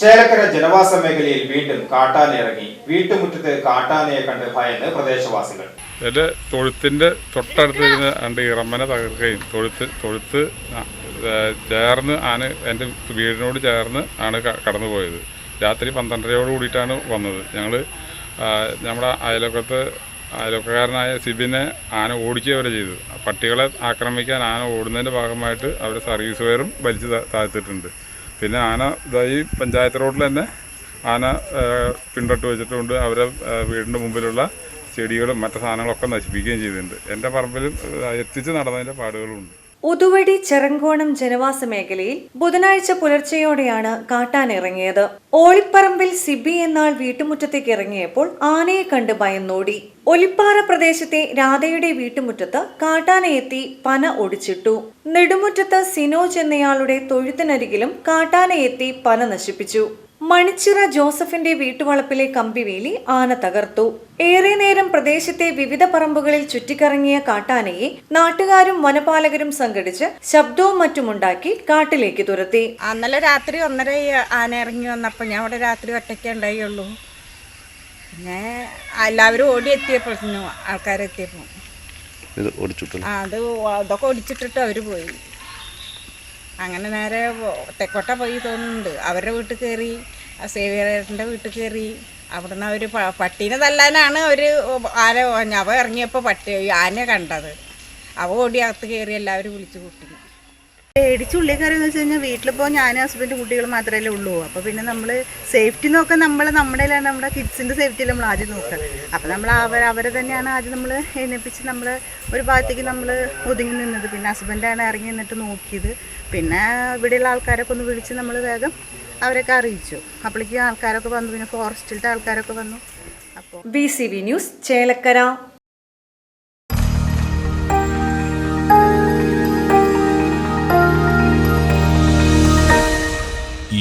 ചേലക്കര ജനവാസ മേഖലയിൽ വീണ്ടും കാട്ടാന ഇറങ്ങി വീട്ടുമുറ്റത്ത് കാട്ടാനയെ കണ്ട് ഭയന്ന് പ്രദേശവാസികൾ. എന്റെ തൊഴുത്തിന്റെ തൊട്ടടുത്ത് ഇരുന്ന് രണ്ട് ഇറമ്മനെ തകർക്കുകയും തൊഴുത്ത് തൊഴുത്ത് ചേർന്ന് ആണ് എന്റെ വീടിനോട് ചേർന്ന് ആണ് കടന്നുപോയത്. കടന്നു പോയത് രാത്രി പന്ത്രണ്ടരയോട് കൂടിയിട്ടാണ് വന്നത്. ഞങ്ങൾ നമ്മുടെ അയലൊക്കത്ത് അയൽവക്കക്കാരനായ സിബിനെ ആന ഓടിക്കുക വരെ ചെയ്തു പട്ടികളെ ആക്രമിക്കാൻ ആന ഓടുന്നതിന്റെ ഭാഗമായിട്ട് അവരുടെ സർവീസ് വയറും വലിച്ചു താഴ്ത്തിട്ടുണ്ട് പിന്നെ ആന ഈ പഞ്ചായത്ത് റോഡിൽ തന്നെ ആന ആ, വെച്ചിട്ടുണ്ട്. അവരെ വീടിന്റെ മുമ്പിലുള്ള ചെടികളും മറ്റു സാധനങ്ങളൊക്കെ നശിപ്പിക്കുകയും ചെയ്തിട്ടുണ്ട്. എന്റെ പറമ്പിലും എത്തിച്ച് നടന്നതിന്റെ പാടുകളുണ്ട്. ഉതുവടി ചെറങ്കോണം ജനവാസ മേഖലയിൽ ബുധനാഴ്ച പുലർച്ചെയോടെയാണ് കാട്ടാനിറങ്ങിയത് ഓളിപ്പറമ്പിൽ സിബി എന്നാൾ വീട്ടുമുറ്റത്തേക്ക് ഇറങ്ങിയപ്പോൾ ആനയെ കണ്ട് ഭയന്നോടി ഒലിപ്പാറ പ്രദേശത്തെ രാധയുടെ വീട്ടുമുറ്റത്ത് കാട്ടാനയെത്തി പന ഒടിച്ചിട്ടു. നെടുമുറ്റത്ത് സിനോജ് എന്നയാളുടെ തൊഴുത്തിനരികിലും കാട്ടാനയെത്തി പന നശിപ്പിച്ചു. മണിച്ചിറ ജോസഫിന്റെ വീട്ടുവളപ്പിലെ കമ്പിവേലി ആന തകർത്തു. ഏറെ നേരം പ്രദേശത്തെ വിവിധ പറമ്പുകളിൽ ചുറ്റിക്കറങ്ങിയ കാട്ടാനയെ നാട്ടുകാരും വനപാലകരും സംഘടിച്ച് ശബ്ദവും മറ്റുമുണ്ടാക്കി കാട്ടിലേക്ക് തുരത്തി. അന്നലെ രാത്രി ഒന്നര ആന ഇറങ്ങി വന്നപ്പോൾ ഞാൻ അവിടെ രാത്രി ഒറ്റയ്ക്കേ ഉണ്ടായുള്ളൂ. പിന്നെ എല്ലാവരും ഓടി എത്തിയപ്പോഴത്തേനും ആൾക്കാരെത്തിയപ്പോൾ ഇത് ഓടിച്ചുട്ടു ആ അത് അതൊക്കെ ഒടിച്ചിട്ടിട്ട് അവർ പോയി. അങ്ങനെ നേരെ തെക്കോട്ട പോയി തോന്നുന്നുണ്ട്. അവരുടെ വീട്ടിൽ കയറി സേവിയറിന്റെ വീട്ടിൽ കയറി അവിടുന്ന് അവർ പട്ടീനെ തല്ലാനാണ് അവർ ആന അവ ഇറങ്ങിയപ്പോൾ പട്ടി ആനയെ കണ്ടത്. അവ ഓടി അകത്ത് കയറി എല്ലാവരും വിളിച്ചു കൂട്ടി. പേടിച്ചുള്ളിൽ കയറിയെന്ന് വെച്ച് കഴിഞ്ഞാൽ വീട്ടിലിപ്പോൾ ഞാൻ ഹസ്ബൻഡ് കുട്ടികൾ മാത്രമല്ലേ ഉള്ളൂ. അപ്പോൾ പിന്നെ നമ്മൾ സേഫ്റ്റി നോക്കാൻ നമ്മൾ നമ്മുടെ നമ്മുടെ കിഡ്സിന്റെ സേഫ്റ്റി നമ്മൾ ആദ്യം നോക്കുക അപ്പോൾ നമ്മൾ അവർ അവരെ തന്നെയാണ് ആദ്യം നമ്മൾ എഴുന്നേപ്പിച്ച് നമ്മൾ ഒരു ഭാഗത്തേക്ക് നമ്മൾ ഒതുങ്ങി നിന്നത്. പിന്നെ ഹസ്ബൻഡാണ് ഇറങ്ങി നിന്നിട്ട് നോക്കിയത്. പിന്നെ ഇവിടെയുള്ള ആൾക്കാരൊക്കെ ഒന്ന് വിളിച്ച് നമ്മൾ വേഗം അവരൊക്കെ അറിയിച്ചു. അപ്പോഴേക്കും ആൾക്കാരൊക്കെ വന്നു. പിന്നെ ഫോറസ്റ്റിലത്തെ ആൾക്കാരൊക്കെ വന്നു. അപ്പോൾ B C B news Chelakkara.